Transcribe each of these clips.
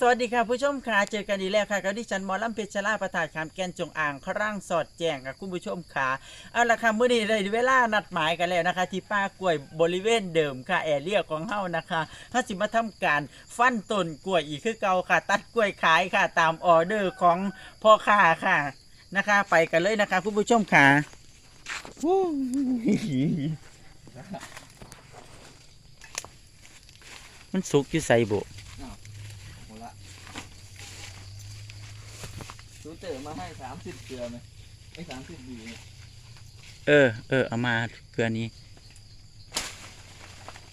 สวัสดีค่ะผู้ชมค่ะเจอกันดีแล้วค่ะกับดิฉันหมอลำเพชรลาประทาดคำแกนจงอ่างครั่งสอดแจงกับคุณผู้ชมค่ะเอาละค่ะมื้อนี้ได้เวลานัดหมายกันแล้วนะคะ ที่ป้ากล้วยบริเวณเดิมค่ะแอเรียของเฮานะคะถ้าสิมาทำการฟันต้นกล้วยอีกคือเก่าค่ะ ตัดกล้วยขายค่ะ ตามออเดอร์ของพ่อค้าค่ะนะคะ ไปกันเลยนะคะคุณผู้ชมค่ะวู้มันสุกอยู่ใส่บุ หมดละซู เตอร์มาให้สามสิบเกลือไหมไอ้สามสิบบีเนี่ยเออ เออ เอามาเกลือนี้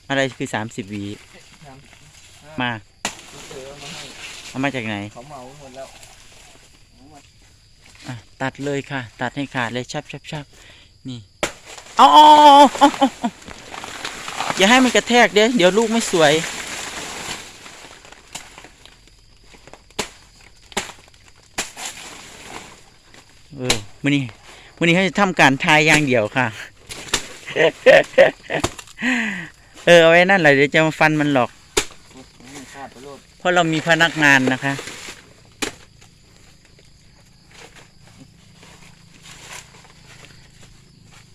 อะไรคือสามสิบวีสามมาซูเตอร์เอามาให้เอามาจากไหน เขาเหมาหมดแล้วเอามาอะ ตัดเลยค่ะ ตัดให้ขาดเลยชับชับชับนี่เอาเอาเอาเอาเอาเอาอย่าให้มันกระแทกเดี๋ยวเดี๋ยวลูกไม่สวย เออ มื่อนี้มื่อนี้เขาจะทำการทายอย่างเดียวค่ะ เออเอาไว้นั่นแหละเดี๋ยวจะมาฟันมันหรอกโอ้ยมันขาดไปโลดเพราะเรามีพนักงานนะคะ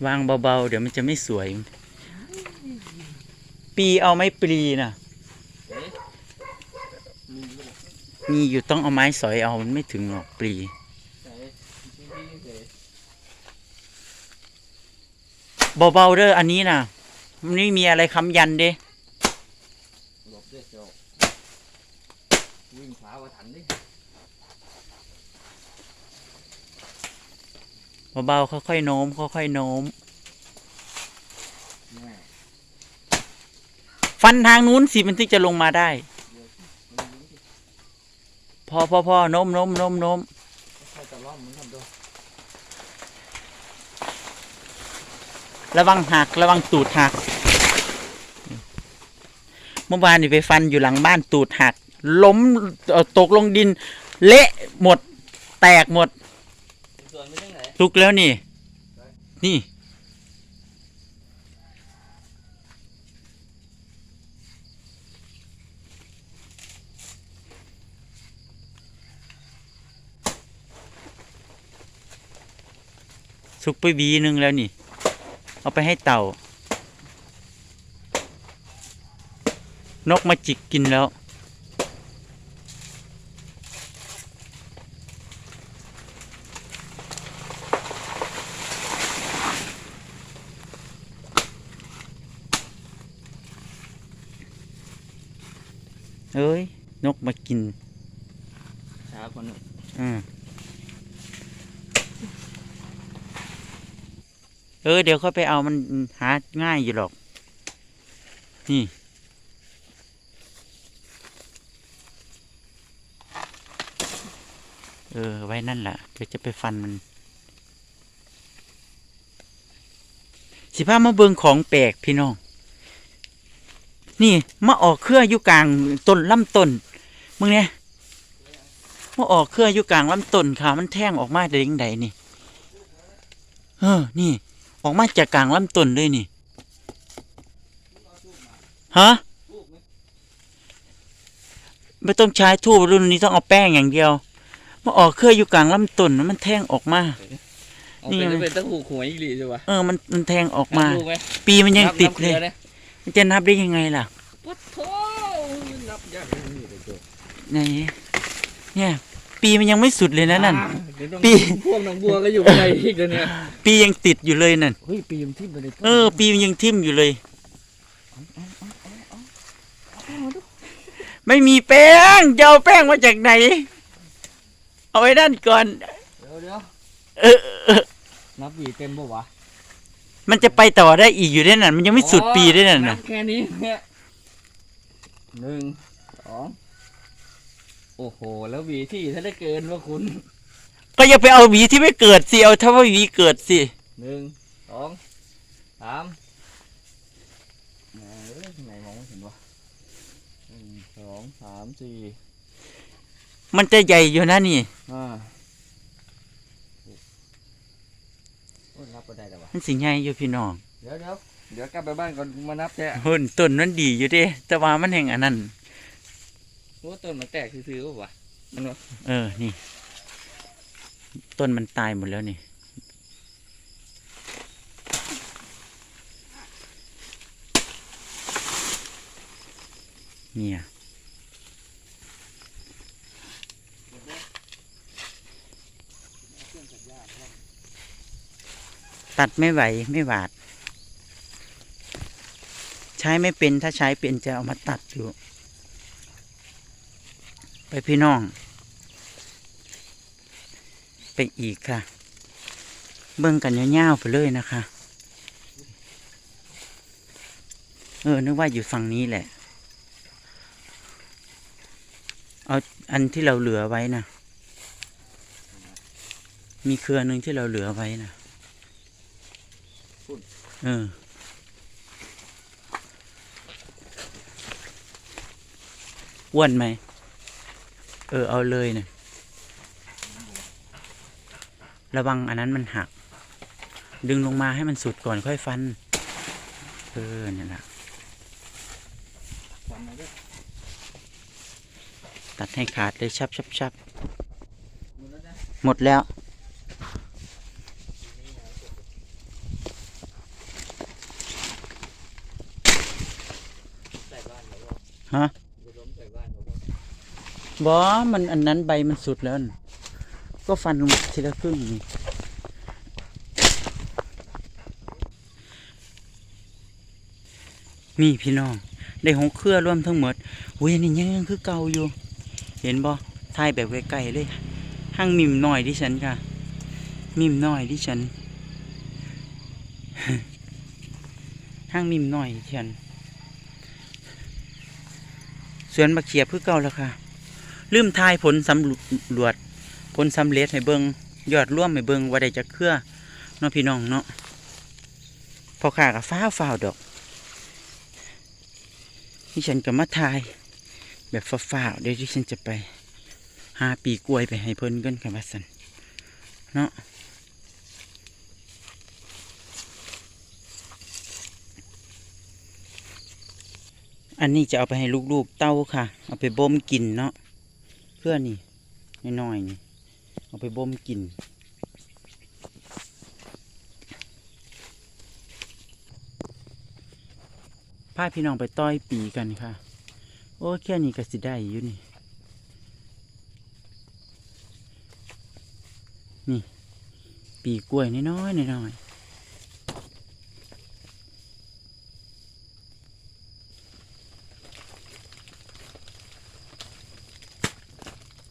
วางเบาๆ เดี๋ยวมันจะไม่สวย ปีเอาไหม่ปลีนะเอ๊ะมีไหมล่ะมีอยู่ต้องเอาไม้สอยเอามันไม่ถึงหรอกปลี ไหนพี่พี่เส เบาๆเด้ออันนี้นะมันไม่มีอะไรค้ำยันเด้หลบด้วยเจ้าวิ่งขวาว่าทันดิเบาๆค่อยๆโน้มค่อยๆโน้ม แม่ฟันทางนู้นสิมันถึงจะลงมาได้ เดี๋ยวมันยิงสิพอพอพอโน้มโน้มโน้มโน้ม ค่อยๆตะล่อมมันทำด้วย ระวังหักระวังตูดหัก เมื่อวานนี่ไปฟันอยู่หลังบ้านตูดหัก ล้มตกลงดิน เละหมด แตกหมดลุกแล้วนี่ นี่สุกไปบีหนึ่งแล้วนี่ เอาไปให้เต่า นกมาจิกกินแล้ว เอ้ย นกมากิน ช้าคนหนึ่งอืม เออเดี๋ยวค่อยไปเอามันหาง่ายอยู่หรอก นี่ เออ ไว้นั่นแหละเดี๋ยวจะไปฟันมัน สิพามาเบิงของแปลกพี่น้อง นี่มาออกเครืออยู่กลางต้นลำต้นมึงเนี่ยมาออกเครืออยู่กลางลำต้นค่ะ มันแท่งออกมาได้ยังไงนี่ เออ นี่ ออกมาจากกลางลำต้นเลยนี่ ฮะลูกไหมไม่ต้องใช้ทูบรุ่นนี้ต้องเอาแป้งอย่างเดียว มาออกเครืออยู่กลางลำต้นมันแท่งออกมาเอานี่เป็นไงเป็นตะหูหวยอีหลีใช่ปะเออ มันมันแทงออกมาลูกไหมปีมันยังนับติดนับเลยกอนี่มันจะนับได้ยังไงล่ะ ปุ๊ดโถนับยากนี่เลยตัวไหนเนี่ย ปีมันยังไม่สุดเลยนะนั่นอ่าเดี๋ยวต้องปีพวกหนองบัวก็อยู่ในอีกแล้วเนี่ยปียังติดอยู่เลยนั่น เฮ้ยปีมนทิ่มไปเลยเออ ปีมันยังทิ่มอยู่เลย ไม่มีแป้งจะเอาแป้งมาจากไหน เอาไว้ด้านก่อน เดี๋ยวเดี๋ยวเออเออนับหวีเต็มปะวะมันจะไปต่อได้อีกอยู่ได้นั่น มันยังไม่สุดปีได้นั่นนันะ บแค่นี้เนี่ยหนึ่งสอง โอ้โห แล้วหวีที่ถ้าได้เกินว่าคุณก็อย่าไปเอาหวีที่ไม่เกิดสิ เอาถ้าว่าหวีเกิดสิหนึ่งสองสามแหมเอ้ยไหนมองไม่เห็นวะหนึ่งสองสามสี่มันจะใหญ่อยู่นะนี่ ห้าโอ้ยนับไปได้แล้ววะมันสิใหญ่อยู่พี่น้องเดี๋ยวเดี๋ยวเดี๋ยวกลับไปบ้านก่อนมานับแท้หุ่นต้นนั้นดีอยู่เด้แต่ว่ามันแห่งอันนั้น ว่าต้นมันแตกซื้อๆป่วะมันวะเออ นี่ ต้นมันตายหมดแล้วนี่ เนี่ยตัดไม่ไหวไม่หวาด ใช้ไม่เป็นถ้าใช้เป็นจะเอามาตัดอยู่ พี่น้อง ไปอีกค่ะ เบิ่งกันยาวๆไปเลยนะคะ เออ นึกว่าอยู่ฝั่งนี้แหละ เอาอันที่เราเหลือไว้นะมีเครือหนึ่งที่เราเหลือไว้นะเอออ้วนไหม ออเอาเลยเนะระวังอันนั้นมันหัก ดึงลงมาให้มันสุดก่อนค่อยฟัน เออนี่นแหละตัดให้ขาดเลยชับชับชับหมดแล้วนะ หมดแล้ว ใส่บ้านเขาบอก ฮะ จะล้มใส่บ้านเขาบอก บอมันอันนั้นใบมันสุดแล้วน่ะก็ฟันทีละครึ่งนี่พี่น้อง ได้หกเครือร่วมทั้งหมดอุ้ยนนี่ยังคือเก่าอยู่ เห็นบ่ถ่ายแบบไกลๆเลยห้างมิมหน่อยดิฉันค่ะ มิมหน่อยดิฉันห้างมิมหน่อยดิฉันสวนมะเขียบคือเก่าแล้วค่ะ ลืมทายผลสำรวจผลสำเร็จให้เบิงยอดร่วมให้เบิงว่าได้จะเครือเนาะพี่น้องเนาะพอขากับฟ้าวฟ้าวดอกที่ฉันก็มาทาย แบบฟ้าวฟ้าวๆเดี๋ยวที่ฉันจะไปหาปีกล้วยไปให้เพิ่นกันกับว่าสันเนาะอันนี้จะเอาไปให้ลูกๆเต้าค่ะ เอาไปบ่มกินเนาะ พื่อนี่น้อยๆนี่เอาไปบ่มกินพาพี่น้องไปต้อยปีกันค่ะ โอ้แค่นี้ก็สิได้อยู่นี่ นี่ ปีกล้วยน้อยๆน้อยๆ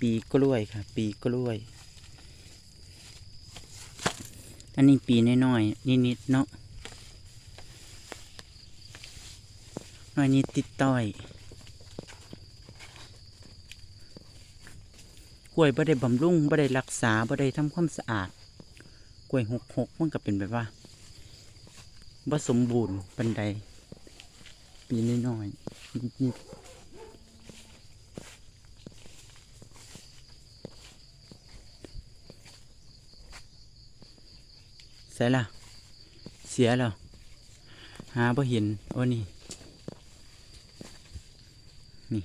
ปีกล้วยค่ะ ปีกล้วย อันนี้ปีน้อยๆนิดๆเนาะน้อยนิดติดต้อย กล้วยบ่ได้บำรุงบ่ได้รักษาบ่ได้ทำความสะอาด กล้วยหกหกมันก็เป็นแบบว่าบ่สมบูรณ์ปันใดปีน้อยๆนิดๆ ส่ละเสียแล้ว หาบ่เห็นโอ้นี่ นี่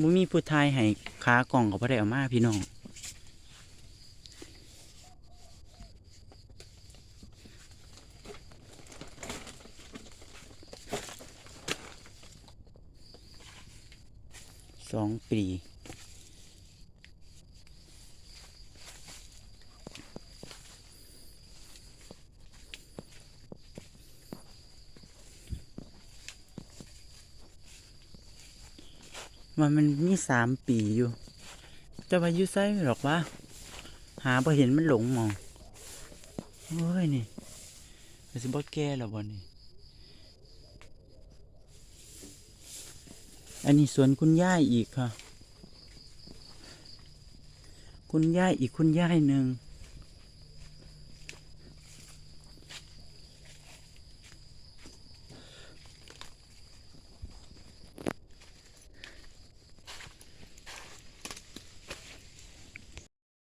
มุมีผู้ทายให้ขากล่องก็บ่ได้เอามาพี่น้องสองปี ว่ามันมีสามปีอยู่แต่ว่าอยู่ไซหรอกว่าหาพอเห็นมันหลงมองโอ้ยนี่มันสิบ่แก่แล้วบ่นี่อันนี้สวนคุณย่ายอีกค่ะ คุณย่ายอีกคุณย่ายหนึ่ง